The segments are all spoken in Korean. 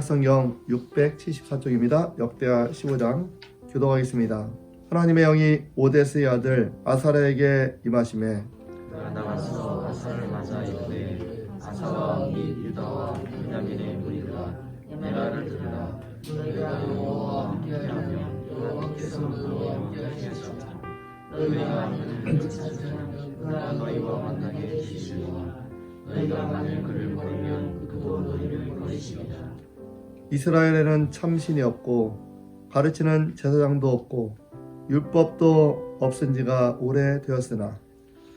구약성경 674쪽입니다. 역대하 15장 교도하겠습니다. 하나님의 영이 오데스의 아들 아사라에게 임하심에 나가서 아사를 맞아 이르되 아사와 및 유다와 베냐민의 무리들아 내가를 들으라 너희가 여호와와 함께하면 여호와께서 너희와 함께하시리라 너희가 하나님을 찾으면 그가 너희와 만나게 해주시리라 너희가 만일 그를 버리면 그도 너희를 버리시리라 이스라엘에는 참신이 없고 가르치는 제사장도 없고 율법도 없은 지가 오래되었으나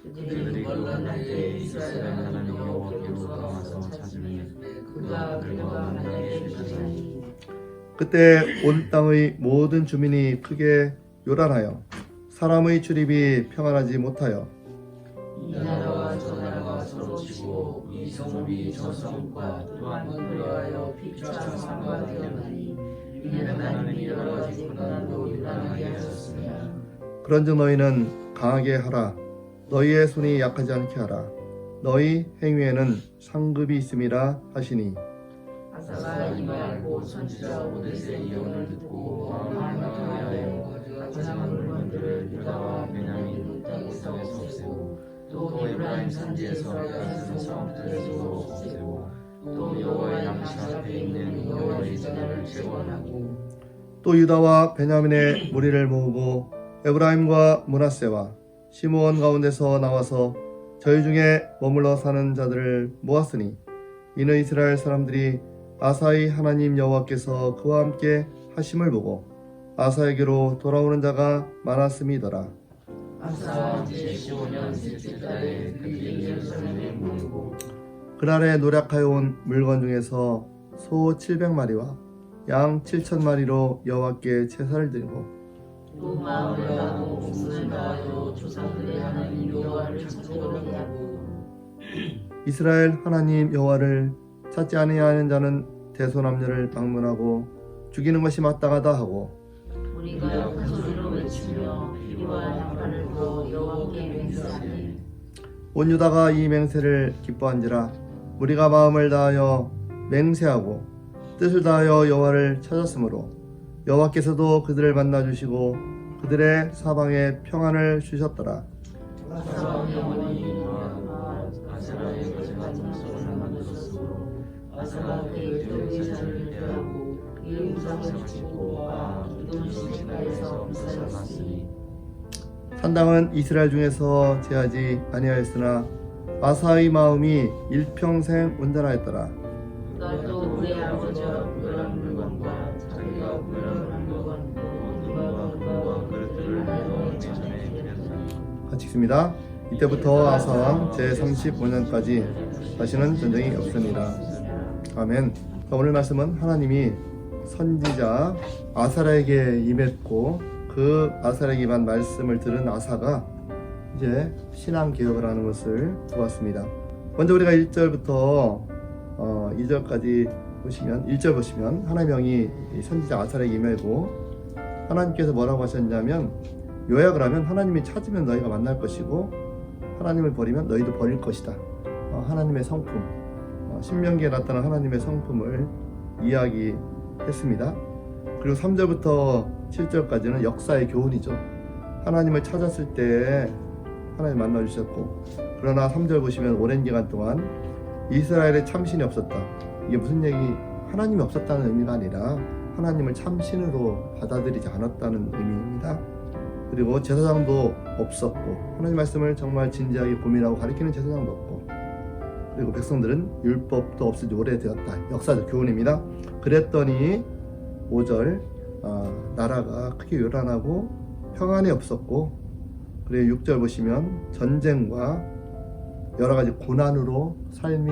그들이 때 이스라엘 하나님 돌아와서 그가 그때 온 땅의 모든 주민이 크게 요란하여 사람의 출입이 평안하지 못하여 이 나라와 저 나라가 서로 치고 이 성읍이 저 성읍과 또한 그리하여 피차 상과 되었나니 이는 하나님이 여러 가지 고난도 일어나게 하셨습니다. 그런즉 너희는 강하게 하라. 너희의 손이 약하지 않게 하라. 너희 행위에는 상급이 있음이라 하시니. 아사가 이 말고 선지자 오데스의 예언을 듣고 마음을 강하여 가져간 물건들을 유다와 베냐민 땅에서 없애고 또 에브라임 산지에서 성읍들에서도 없애고 또 여호와의 양식 앞에 있는 여호와의 제단을 재건하고 또 유다와 베냐민의 무리를 모으고 에브라임과 문하세와 시므온 가운데서 나와서 저희 중에 머물러 사는 자들을 모았으니 이는 이스라엘 사람들이 아사의 하나님 여호와께서 그와 함께 하심을 보고 아사에게로 돌아오는 자가 많았음이더라. 아사 제15년 셋째 달에 그들이 예루살렘에 모이고 그날에 노력하여 온 물건 중에서 소 700마리와 양 7천마리로 여호와께 제사를 드리고 또 마음을 다하고 목숨을 다하여 조상들의 하나님 여호와를 찾으려고 하고 이스라엘 하나님 여호와를 찾지 아니하는 자는 대소남녀를 방문하고 죽이는 것이 마땅하다 하고 우리가 큰 소리로 외치며 여호와께 맹세하니 온 유다가 이 맹세를 기뻐한지라 우리가 마음을 다하여 맹세하고 뜻을 다하여 여호와를 찾았으므로 여호와께서도 그들을 만나 주시고 그들의 사방에 평안을 주셨더라. 산당은 이스라엘 중에서 제하지 아니하였으나 아사의 마음이 일평생 온전하였더라. 그가 그의 아버지와 구별한 물건과 자기가 구별한 물건 또 누가 그와 그릇들을 하여 전에 드렸으니 같이 읽습니다. 이때부터 아사왕 제35년까지 다시는 전쟁이 없으니라. 아멘. 자, 오늘 말씀은 하나님이 선지자 아사라에게 임했고 그 아사라에게 임한 말씀을 들은 아사가 이제 신앙 개혁을 하는 것을 보았습니다. 먼저 우리가 1절부터 어, 2절까지 보시면 1절 보시면 하나님의 영이 이 선지자 아사라에게 임하고 하나님께서 뭐라고 하셨냐면 요약을 하면 하나님이 찾으면 너희가 만날 것이고 하나님을 버리면 너희도 버릴 것이다. 어, 하나님의 성품, 어, 신명기에 나타난 하나님의 성품을 이야기했습니다. 그리고 3절부터 7절까지는 역사의 교훈이죠. 하나님을 찾았을 때 하나님 만나 주셨고 그러나 3절 보시면 오랜 기간 동안 이스라엘에 참신이 없었다. 이게 무슨 얘기? 하나님이 없었다는 의미가 아니라 하나님을 참신으로 받아들이지 않았다는 의미입니다. 그리고 제사장도 없었고 하나님 말씀을 정말 진지하게 고민하고 가르치는 제사장도 없고 그리고 백성들은 율법도 지 오래되었다. 역사적 교훈입니다. 그랬더니 5절 어, 나라가 크게 요란하고 평안이 없었고 그리고 6절 보시면 전쟁과 여러 가지 고난으로 삶이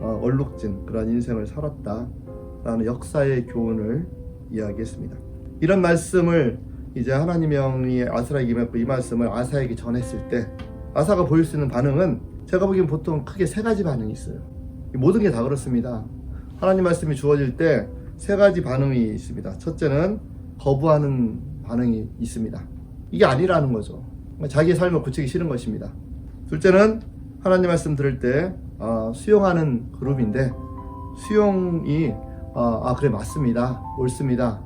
어, 얼룩진 그런 인생을 살았다라는 역사의 교훈을 이야기했습니다. 이런 말씀을 이제 하나님의 영이 아사라에게 임했고 이 말씀을 아사에게 전했을 때 아사가 보일 수 있는 반응은 제가 보기엔 보통 크게 세 가지 반응이 있어요. 이 모든 게 다 그렇습니다. 하나님 말씀이 주어질 때 세 가지 반응이 있습니다. 첫째는 거부하는 반응이 있습니다. 이게 아니라는 거죠. 자기의 삶을 고치기 싫은 것입니다. 둘째는 하나님 말씀 들을 때 아, 수용하는 그룹인데 수용이 아, 아 그래 맞습니다 옳습니다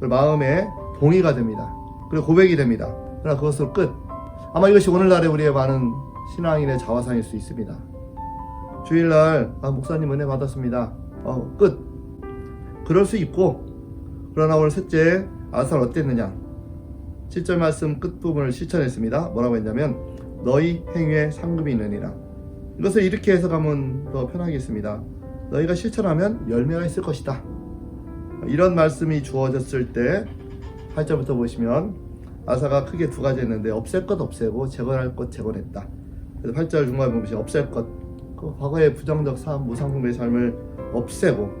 마음에 동의가 됩니다 그리고 고백이 됩니다 그러나 그것으로 끝 아마 이것이 오늘날의 우리의 많은 신앙인의 자화상일 수 있습니다 주일날 아, 목사님 은혜 받았습니다 어, 끝 그럴 수 있고 그러나 오늘 셋째 아살 어땠느냐? 7절 말씀 끝부분을 실천했습니다. 뭐라고 했냐면 너희 행위에 상급이 있느니라. 이것을 이렇게 해석하면 더 편하겠습니다. 너희가 실천하면 열매가 있을 것이다. 이런 말씀이 주어졌을 때 8절부터 보시면 아사가 크게 두 가지 했는데 없앨 것 없애고 재건할 것 재건했다. 그래서 8절 중간에 보시면 없앨 것, 그 과거의 부정적 삶, 무상공의 삶을 없애고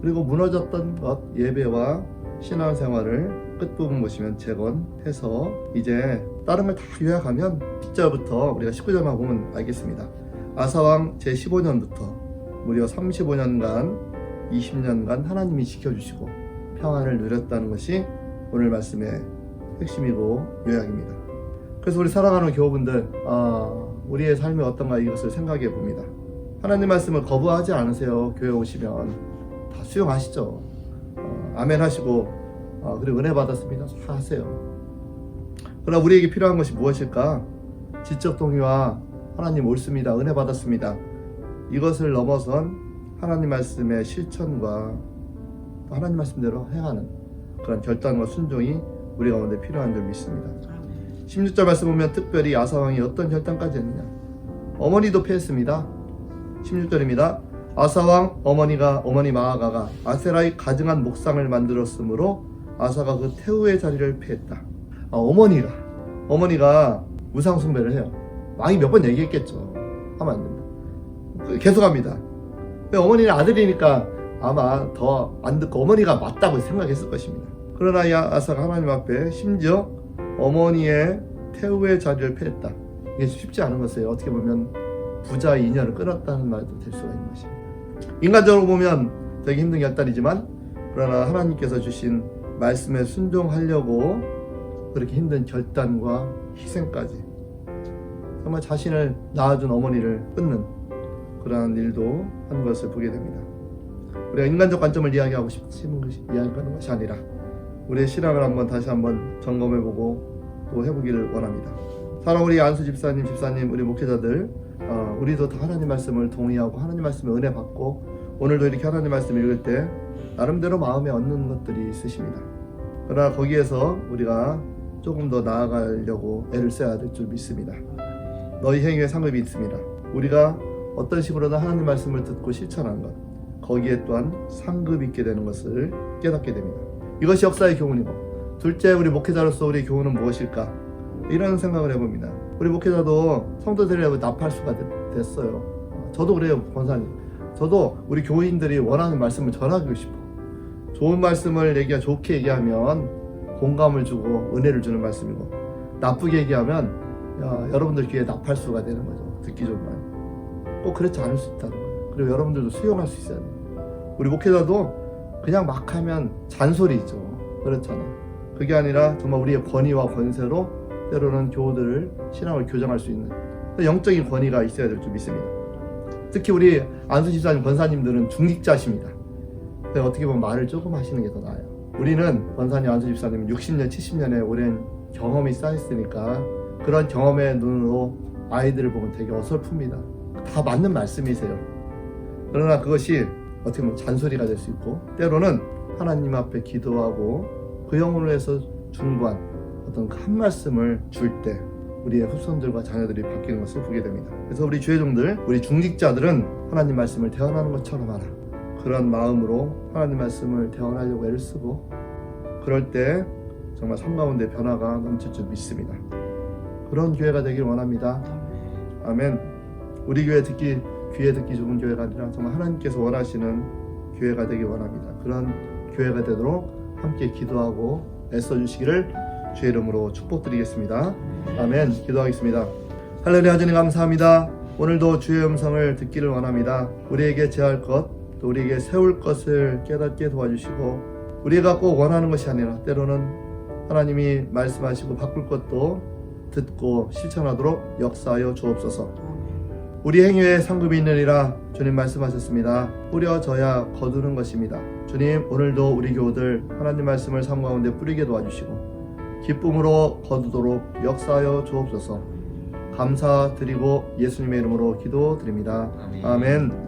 그리고 무너졌던 것, 예배와 신앙생활을 끝부분 보시면 재건 해서 이제 다른 걸 다 요약하면 10절부터 우리가 19절만 보면 알겠습니다. 아사왕 제15년부터 무려 35년간 20년간 하나님이 지켜주시고 평안을 누렸다는 것이 오늘 말씀의 핵심이고 요약입니다. 그래서 우리 살아가는 교우분들 아, 우리의 삶이 어떤가 이것을 생각해 봅니다. 하나님 말씀을 거부하지 않으세요. 교회 오시면 다 수용하시죠. 어, 아멘 하시고 어, 그리고 은혜 받았습니다. 다 하세요. 그러나 우리에게 필요한 것이 무엇일까? 지적 동의와 하나님 옳습니다. 은혜 받았습니다. 이것을 넘어선 하나님 말씀의 실천과 또 하나님 말씀대로 행하는 그런 결단과 순종이 우리 가운데 필요한 줄 믿습니다. 16절 말씀 보면 특별히 아사왕이 어떤 결단까지 했느냐 어머니도 패했습니다 16절입니다 아사왕 어머니가 어머니 마아가가 아세라의 가증한 목상을 만들었으므로 아사가 그 태우의 자리를 패했다. 아, 어머니가 어머니가 우상 숭배를 해요. 왕이 몇 번 얘기했겠죠. 하면 안 된다. 계속합니다. 근데 어머니는 아들이니까 아마 더 안 듣고 어머니가 맞다고 생각했을 것입니다. 그러나 이 아사가 하나님 앞에 심지어 어머니의 태우의 자리를 패했다. 이게 쉽지 않은 것이에요. 어떻게 보면 부자 인연을 끊었다는 말도 될 수가 있는 것입니다. 인간적으로 보면 되게 힘든 결단이지만 그러나 하나님께서 주신 말씀에 순종하려고 그렇게 힘든 결단과 희생까지 정말 자신을 낳아준 어머니를 끊는 그러한 일도 한 것을 보게 됩니다. 우리가 인간적 관점을 이야기하고 싶은 것이 이야기하는 것이 아니라 우리의 신앙을 한번 다시 한번 점검해보고 또 해보기를 원합니다. 사랑 우리 안수 집사님, 집사님, 우리 목회자들, 어, 우리도 다 하나님 말씀을 동의하고 하나님 말씀에 은혜 받고 오늘도 이렇게 하나님 말씀 읽을 때 나름대로 마음에 얻는 것들이 있으십니다. 그러나 거기에서 우리가 조금 더 나아가려고 애를 써야 될 줄 믿습니다. 너희 행위에 상급이 있습니다. 우리가 어떤 식으로든 하나님 말씀을 듣고 실천한 것, 거기에 또한 상급이 있게 되는 것을 깨닫게 됩니다. 이것이 역사의 교훈이고 둘째 우리 목회자로서 우리의 교훈은 무엇일까 이런 생각을 해봅니다 우리 목회자도 성도들이라고 나팔수가 되- 됐어요. 저도 그래요 권사님. 저도 우리 교인들이 원하는 말씀을 전하고 싶어. 좋은 말씀을 얘기하 좋게 얘기하면 공감을 주고 은혜를 주는 말씀이고 나쁘게 얘기하면 야, 여러분들 귀에 나팔수가 되는 거죠. 듣기 좋은 말 꼭 그렇지 않을 수 있다는 거예요. 그리고 여러분들도 수용할 수 있어야 돼요. 우리 목회자도 그냥 막 하면 잔소리죠. 그렇잖아요. 그게 아니라 정말 우리의 권위와 권세로 때로는 교우들을 신앙을 교정할 수 있는 영적인 권위가 있어야 될 줄 믿습니다. 특히 우리 안수 집사님 권사님들은 중직자십니다. 어떻게 보면 말을 조금 하시는 게 더 나아요. 우리는 권사님 안수 집사님은 60년, 70년의 오랜 경험이 쌓였으니까 그런 경험의 눈으로 아이들을 보면 되게 어설픕니다. 다 맞는 말씀이세요. 그러나 그것이 어떻게 보면 잔소리가 될 수 있고 때로는 하나님 앞에 기도하고 그 영혼을 위해서 중보한 어떤 한 말씀을 줄 때 우리의 후손들과 자녀들이 바뀌는 것을 보게 됩니다. 그래서 우리 주의종들, 우리 중직자들은 하나님 말씀을 대언하는 것처럼 하라. 그런 마음으로 하나님 말씀을 대언하려고 애를 쓰고 그럴 때 정말 삶 가운데 변화가 넘칠 줄 믿습니다. 그런 교회가 되길 원합니다. 아멘. 우리 교회 듣기 귀에 듣기 좋은 교회가 아니라 정말 하나님께서 원하시는 교회가 되길 원합니다. 그런 교회가 되도록 함께 기도하고 애써 주시기를 주의 이름으로 축복드리겠습니다. 아멘. 기도하겠습니다. 할렐루야 하나님 감사합니다. 오늘도 주의 음성을 듣기를 원합니다. 우리에게 제할 것, 또 우리에게 세울 것을 깨닫게 도와주시고 우리가 꼭 원하는 것이 아니라 때로는 하나님이 말씀하시고 바꿀 것도 듣고 실천하도록 역사하여 주옵소서. 우리 행위에 상급이 있느니라 주님 말씀하셨습니다. 뿌려져야 거두는 것입니다. 주님 오늘도 우리 교우들 하나님 말씀을 삶 가운데 뿌리게 도와주시고 기쁨으로 거두도록 역사하여 주옵소서. 감사드리고 예수님의 이름으로 기도드립니다. 아멘. 아멘.